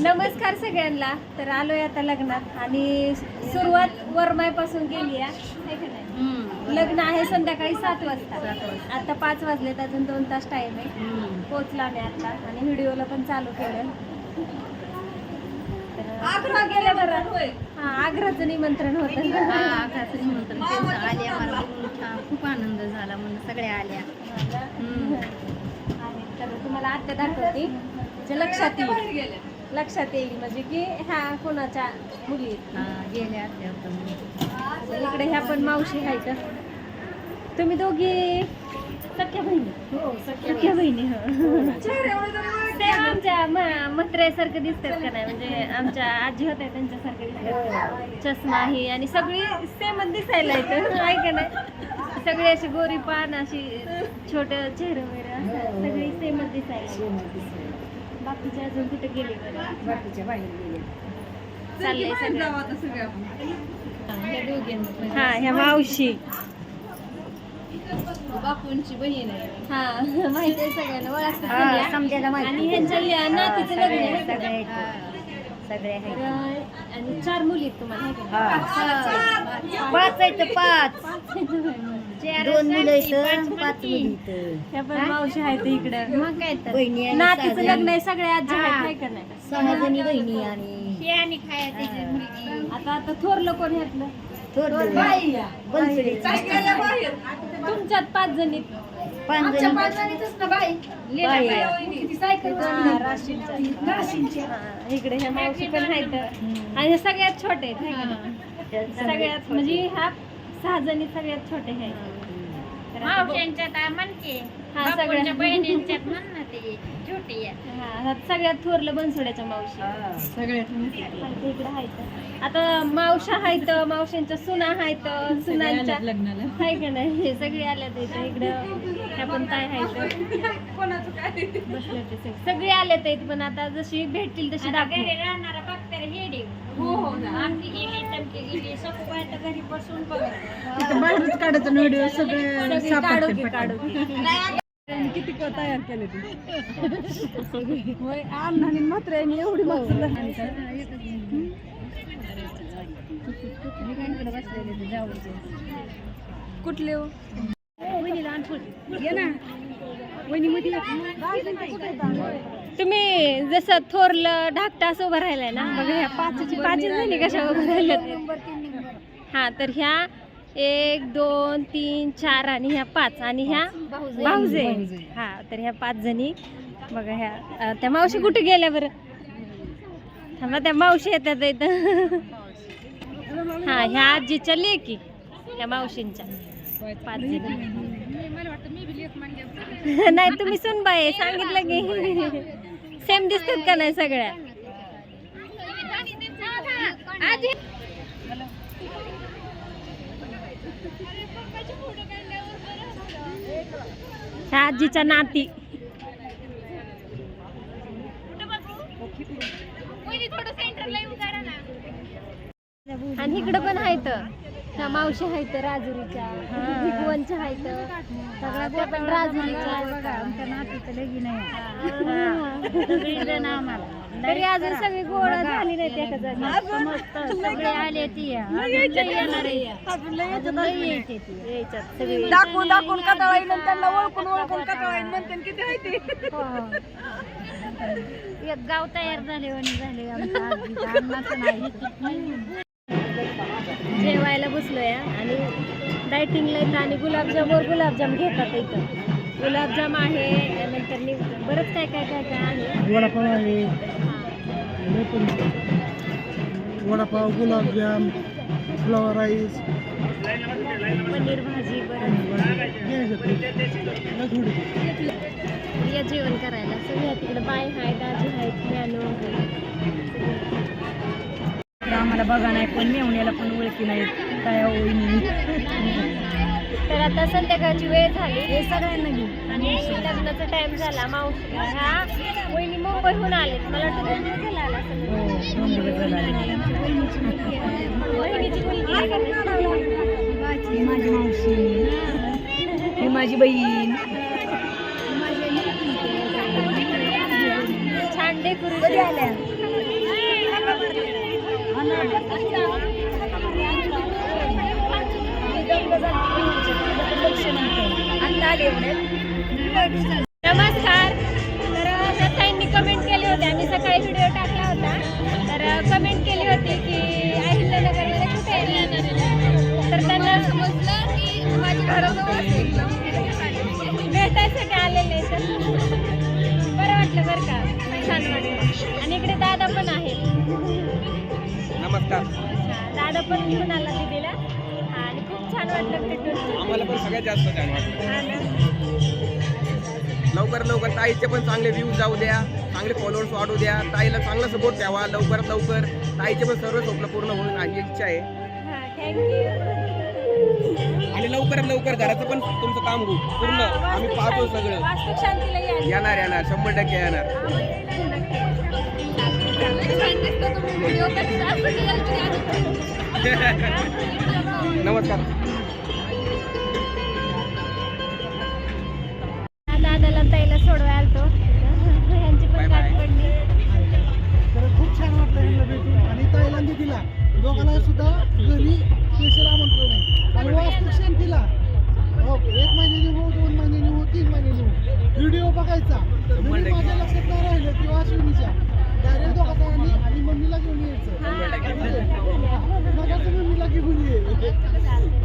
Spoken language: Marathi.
नमस्कार सगळ्यांना. तर आलोय आता लग्नात आणि सुरुवात वरमायपासून केली आहे. लग्न आहे संध्याकाळी सात वाजता. आता पाच वाजलेत अजून दोन तास टाइम आहे. पोचला मी आता आणि व्हिडिओला पण चालू केलं आग्रा गेल्या बरं हा आग्राचं निमंत्रण होतं. आले आम्हाला खूप आनंद झाला म्हणून सगळ्या आल्या. आहे. तर तुम्हाला आत्या दाखवते. जे लक्षात येईल. लक्षात येईल म्हणजे की ह्या कोणाच्या मुली. हा, गेल्या. इकडे ह्या पण मावशी आहेत. तुम्ही दोघी सख्या बहिणी? हो सख्या बहिणी. हो. ते आमच्या म- म्हाताऱ्यासारखं दिसतात का नाही? म्हणजे आमच्या आजी होत्या त्यांच्यासारखं दिसतात. चष्मा आहे आणि सगळी सेमच दिसायला येतं. आहे का नाही? सगळी अशी गोरी पान अशी छोट चेहरे वगैरे सगळी सेमच दिसायला. बाकीचे अजून कुठे गेले? बाकीच्या बाहेर गेले. चाललंय सगळं. ह्या हा मावशी. बापूंची बहीण आहे. हा माहिती आहे सगळ्यांना. ओळखतात हा, आणि माहिती ह्यांच्या या नातीचं लग्न आहे सगळे सगळ्या आहेत. सगळे आणि चार मुली आहेत तुम्हाला? हा. पाच आहेत. पाच दोन मुलं आहेत पाच मुली. ह्या पण मावशी आहेत इकडं. मग काय तर. बहिणी आणि नातीचं लग्न. आहे सगळ्या आजी आहेत हा. हाय का नाही? सहा जणी बहिणी आणि आता आता थोरलं कोण ह्यातलं? थोरलं. बनसोडे. तुमच्यात पाच जणी पाच जणी. बाई. आहे. हा, राशींच्या. हा, इकडे ह्या मावशी पण आहेत. आणि सगळ्यात छोटे आहेत का? सगळ्यात म्हणजे ह्या सहा जणी सगळ्यात छोटे आहेत. तर आता बघ- हा सगळ्या. बहिणींच्यात म्हण ना ते छोटी आहे. हा सगळ्यात थोरलं बनसोड्याच्या मावशी. हा. इकडे आहेत. आता मावशा आहेत मावशांच्या सुना आहेत सुनांच्या. हाय का नाही? हे सगळे आल्यात इथं इकडं. ह्या पण ताई आहेत. बसले ते सगळे सगळे आलेत आहेत पण आता जशी भेटतील तशी आता घरी दाखवू राहणारा बघतर हेडी आमची गेली तमची गेली सखूबाई तर घरी बसून बघत बाहेरच काढायचं व्हिडिओ सगळे काढू की किती क- तयार केले ते? होय आणि म्हात्र्याने एवढी मस्त कुठले हो? ये ना. वहिनी मध्ये तुम्ही जसं थोरलं धाकटा असं उभं राहिलाय ना? बघा ह्या पाचची पाच जणी कशा उभं राहिल्यात? हा तर ह्या एक दोन तीन चार आणि ह्या पाच आणि ह्या भाऊजे हा तर ह्या पाच जणी. बघा ह्या त्या मावशी कुठे गेल्या बरं? थांबा त्या मावशी येतात इथं. हा ह्या आजीच्या लेकी ह्या मावशींच्या. पाच जणी. नाही तुम्ही सुनबाई सांगितलं की. सेम दिसतात का नाही सगळ्या? ह्या आजीच्या नाती. आणि इकडं पण आहेत. ह्या मावशी आहेत राजुरीच्या. भिगवणच्या आहेत. सगळ्या त्या पण राजुरीच्या आमच्या नातीचं लगीन आहे. हा. सगळीजण आम्हाला तरी अजून सगळी गोळा झाली नाही एका जागी मस्त सगळे आले ती. दाखवून दाखवून कटाळा येईल आणि त्यांना ओळखून ओळखून कटाळा येईल म्हणते आणि किती आहे ते? एक गाव तयार झाले आणि झाले अन्नाचं नाही. जेवायला बसलोय आणि डायटिंगला इथं आणि गुलाबजामवर गुलाबजाम घेतात इथं. गुलाबजाम आहे नंतर नि- बरंच काय काय काय काय आहे. वडापाव आहे. Vada pav gulab jamun flower rice. Paneer भाजी बरं. या जेवण करायला. सगळ्या तिकडे. बाय आहेत आजी आहेत ज्ञानू आम्हाला बघा नाही पण मेवण्याला पण ओळखी नाहीत. काय होईनी तर आता संध्याकाळची वेळ झाली. हे सगळ्यांना घेऊन. आणि लग्नाचा टाइम झाला मावशी ह्या वहिनी मुंबईहून आलेत. मला वाटतं दोन दिवस झाला आला असेल. हो आले. मुलगी आहे का? ही माझी मावशी. ही माझी बहीण. छान कधी आल्या नमस्कार. तर ताईंनी कमेंट केली होती. आम्ही सकाळी व्हिडिओ टाकला होता. तर कमेंट केली होती की अहिल्यानगरमध्ये कुठे आहे? तर त्यांना समजलं की माझ्या घराजवळ भेटायसाठी आलेले तर बरं वाटलं बरं का? छान वाटलं. आणि इकडे दादा पण आहेत. नमस्कार. दादा पण घेऊन आला दिदीला. छान वाटलं भेटून. आम्हाला पण सगळ्यात जास्त छान वाटलं. हा ना. लवकर लवकर ताईचे पण चांगले व्ह्यूज जाऊ द्या चांगले फॉलोअर्स वाढू द्या. ताईला चांगला सपोर्ट द्यावा लवकरात लवकर. ताईचे पण सर्व स्वप्न पूर्ण होईल ही इच्छा आहे. हा आणि लवकरात लवकर घराचं पण तुमचं काम होऊ पूर्ण. आम्ही पाहतो सगळं. वास्तू शांतीला या. येणार येणार. शंभर टक्के येणार. नमस्कार. ताईला सोडवायला तो यांची पण गाठ पडली. तर खूप छान वाटलं यांना भेटून. आणि ताईला दिला. दोघांना सुद्धा घरी स्पेशल आमंत्रण नाही. आणि वास्तविक शांतीला हो एक महिन्याने हो दोन महिन्याने हो तीन महिन्याने हो व्हिडिओ बघायचा. माझ्या लक्षात नाही राहिलं किंवा अश्विनीच्या. डायरेक्ट दोघांनी आणि मम्मीला घेऊन यायचं. मगाचं मम्मीला घेऊन ये.